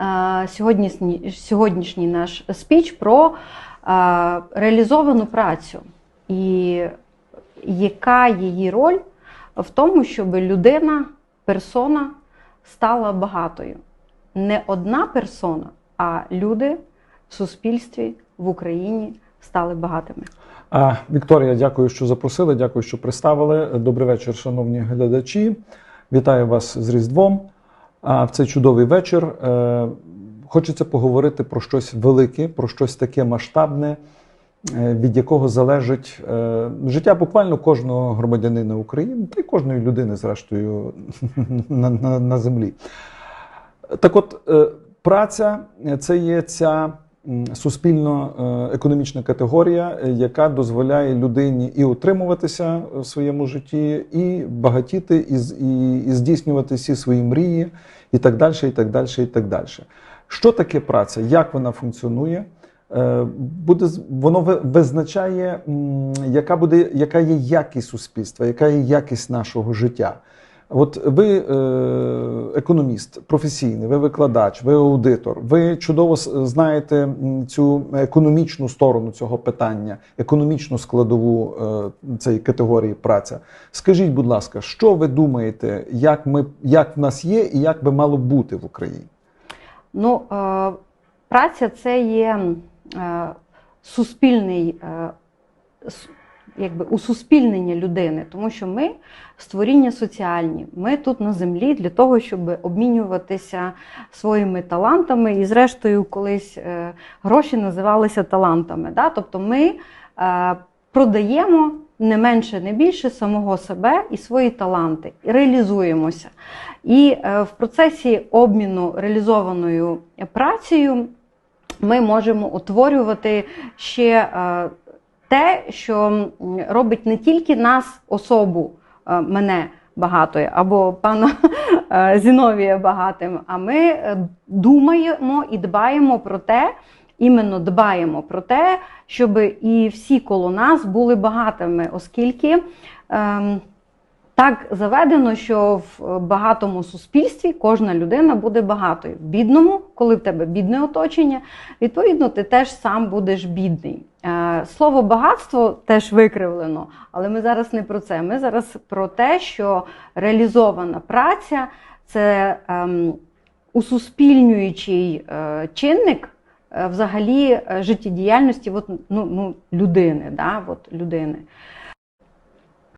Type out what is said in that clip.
е, сьогоднішній, сьогоднішній наш спіч про е, реалізовану працю і яка її роль в тому, щоб людина, персона стала багатою. Не одна персона, а люди в суспільстві в Україні стали багатими. Вікторія, дякую, що запросили. Дякую, що представили. Добрий вечір, шановні глядачі. Вітаю вас з Різдвом. А в цей чудовий вечір е, хочеться поговорити про щось велике, про щось таке масштабне, е, від якого залежить е, життя буквально кожного громадянина України та й кожної людини, зрештою, на, на, на землі. Так от, праця це є ця суспільно-економічна категорія, е, яка дозволяє людині і утримуватися в своєму житті, і багатіти, і, і, і здійснювати всі свої мрії, і так далі, і так далі, і так далі. Що таке праця? Як вона функціонує? Е, Буде воно визначає, яка буде, яка є якість суспільства, яка є якість нашого життя. От ви е, економіст професійний, ви викладач, ви аудитор. Ви чудово знаєте цю економічну сторону цього питання, економічну складову е, цієї категорії праця. Скажіть, будь ласка, що ви думаєте, як ми як в нас є і як би мало бути в Україні? Ну, е, праця це є суспільний, якби усуспільнення людини, тому що ми створіння соціальні. Ми тут на землі для того, щоб обмінюватися своїми талантами. І, зрештою, колись е, гроші називалися талантами. Да? Тобто ми е, продаємо не менше, не більше самого себе і свої таланти, і реалізуємося. І е, в процесі обміну реалізованою працею ми можемо утворювати ще те, що робить не тільки нас, особу, е, мене багатою, або пана е, Зіновія багатим, а ми е, думаємо і дбаємо про те, іменно дбаємо про те, щоб і всі коло нас були багатими, оскільки. ем, так заведено, що в багатому суспільстві кожна людина буде багатою. В бідному, коли в тебе бідне оточення, відповідно, ти теж сам будеш бідний. Е, Слово багатство теж викривлено, але ми зараз не про це. Ми зараз про те, що реалізована праця це ем, усуспільнюючий е, чинник е, взагалі е, життєдіяльності от, ну, ну, людини. Да? От, людини.